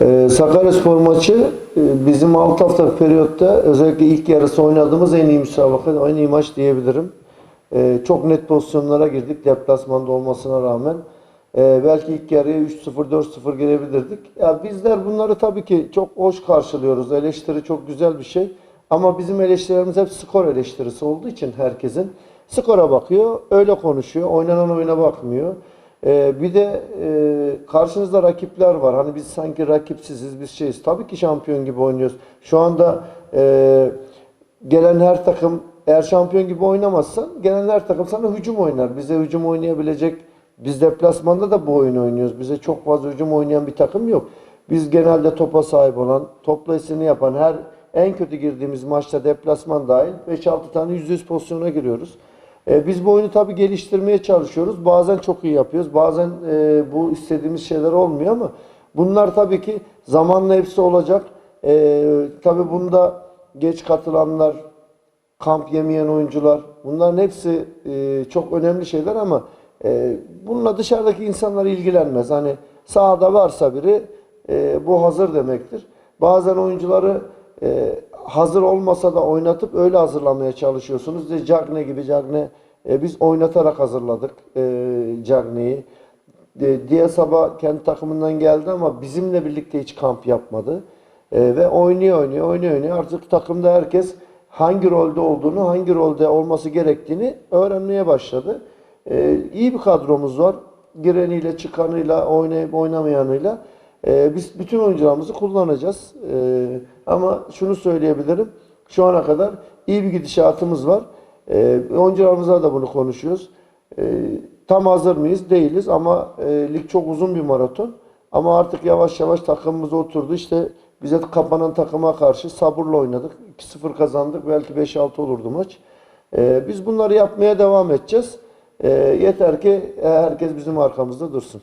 Ee, Sakaryaspor maçı e, bizim 6 haftalık periyotta özellikle ilk yarısı oynadığımız en iyi müsabaka, en iyi maç diyebilirim. Ee, çok net pozisyonlara girdik deplasmanda olmasına rağmen. Ee, belki ilk yarıya 3-0, 4-0 girebilirdik. Ya bizler bunları tabii ki çok hoş karşılıyoruz. Eleştiri çok güzel bir şey. Ama bizim eleştirilerimiz hep skor eleştirisi olduğu için herkesin. Skora bakıyor, öyle konuşuyor. Oynanan oyuna bakmıyor. Ee, bir de e, karşınızda rakipler var. Hani biz sanki rakipsiziz, biz şeyiz. Tabii ki şampiyon gibi oynuyoruz. Şu anda e, gelen her takım eğer şampiyon gibi oynamazsan gelen her takım sana hücum oynar. Bize hücum oynayabilecek biz deplasmanda da bu oyunu oynuyoruz. Bize çok fazla hücum oynayan bir takım yok. Biz genelde topa sahip olan, topla istediğini yapan her en kötü girdiğimiz maçta deplasman dahil 5-6 tane %100 pozisyona giriyoruz. E, biz bu oyunu tabii geliştirmeye çalışıyoruz. Bazen çok iyi yapıyoruz. Bazen e, bu istediğimiz şeyler olmuyor ama bunlar tabii ki zamanla hepsi olacak. E, tabii bunda geç katılanlar, kamp yemeyen oyuncular bunların hepsi e, çok önemli şeyler ama bununla dışarıdaki insanlar ilgilenmez. Hani sahada varsa biri bu hazır demektir. Bazen oyuncuları e, hazır olmasa da oynatıp öyle hazırlamaya çalışıyorsunuz. İşte Cagne gibi Cagne e, biz oynatarak hazırladık e, Cagne'yi. E, diğer sabah kendi takımından geldi ama bizimle birlikte hiç kamp yapmadı. E, ve oynuyor oynuyor oynuyor oynuyor. Artık takımda herkes hangi rolde olduğunu, hangi rolde olması gerektiğini öğrenmeye başladı. E, iyi bir kadromuz var. Gireniyle, çıkanıyla, oynayıp oynamayanıyla. E, biz bütün oyuncularımızı kullanacağız. E, ama şunu söyleyebilirim. Şu ana kadar iyi bir gidişatımız var. E, oyuncularımızla da bunu konuşuyoruz. E, tam hazır mıyız? Değiliz ama e, lig çok uzun bir maraton. Ama artık yavaş yavaş takımımız oturdu. İşte bize kapanan takıma karşı sabırla oynadık. 2-0 kazandık. Belki 5-6 olurdu maç. E, biz bunları yapmaya devam edeceğiz. E, yeter ki e, herkes bizim arkamızda dursun.